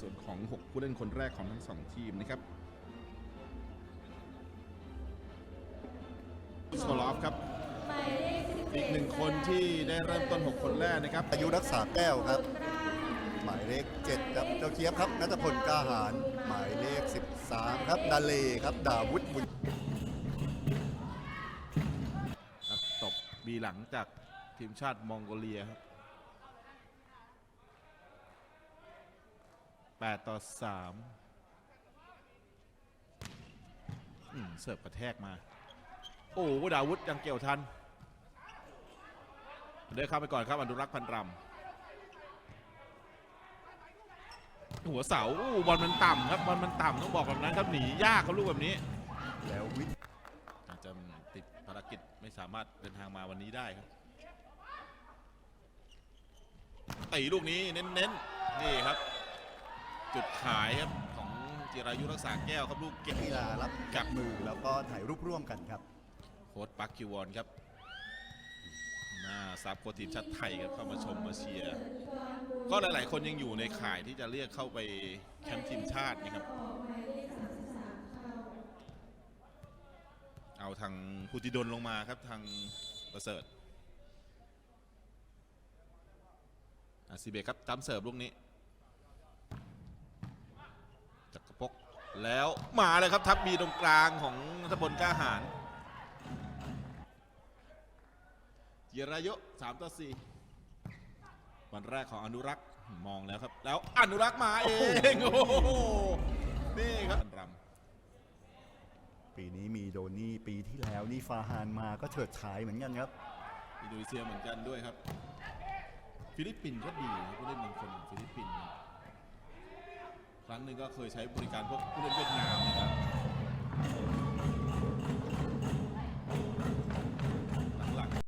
ส่วนของ 6 ผู้เล่นคนแรกของทั้งสองทีมนะครับสโคลอฟครับ อีกหนึ่งคนที่ได้เริ่มต้น 6 คนแรกนะครับ อายุรักษาแก้วครับ หมายเลข7ครับเจ้าเคียบครับนัทพลกล้าหาร หมายเลข 13 ครับดาเลครับ ดาวุฒิบุญครับตบบีหลังจากทีมชาติมองโกเลียครับ 8 ต่อ3อืมเสิร์ฟกระแทกมา โอ้โหดาวุธยังเกี่ยวทัน เดินเข้าไปก่อนครับอนุรักษ์พันรำหัวเสาอู้บอลมันต่ำครับบอลมันต่ำต้องบอกแบบนั้นครับหนียากครับลูกแบบนี้ แล้ววิทย์อาจจะติดภารกิจไม่สามารถเดินทางมาวันนี้ได้ครับตีลูกนี้เน้นๆนี่ครับ จุดขายครับของจิรายุรักษาแก้วครับลูกเก็บ กีฬารับจับมือแล้วก็ถ่ายรูปร่วมกันครับ โค้ชปักคิวอนครับหน้าซับโค้ชทีมชาติไทยครับเข้ามาชมมาเชียร์ก็หลาย ๆ คนยังอยู่ในข่ายที่จะเรียกเข้าไปแคมป์ทีมชาตินะครับ เอาทางพุติดลลงมาครับทางประเสริฐอาซีเบครับตามเสิร์ฟลูกนี้จักรพก แล้วมาเลยครับทับบีตรงกลางของนัทพลกล้าหารเจียรายุ3ต่อ4วันแรกของอนุรักษ์มองแล้วครับ แล้วอนุรักษ์มาเองโอ้โหนี่ครับรำปีนี้มีโดนี่ปีที่แล้วนี่ฟาฮานมาก็เฉิดฉายเหมือนกันครับอินโดนีเซียเหมือนกันด้วยครับ ฟิลิปปินส์ก็ดีนะผู้เล่นบางคนของฟิลิปปินส์เนี่ย ครั้งหนึ่งก็เคยใช้บริการพวกผู้เล่นเวียดนามนะครับ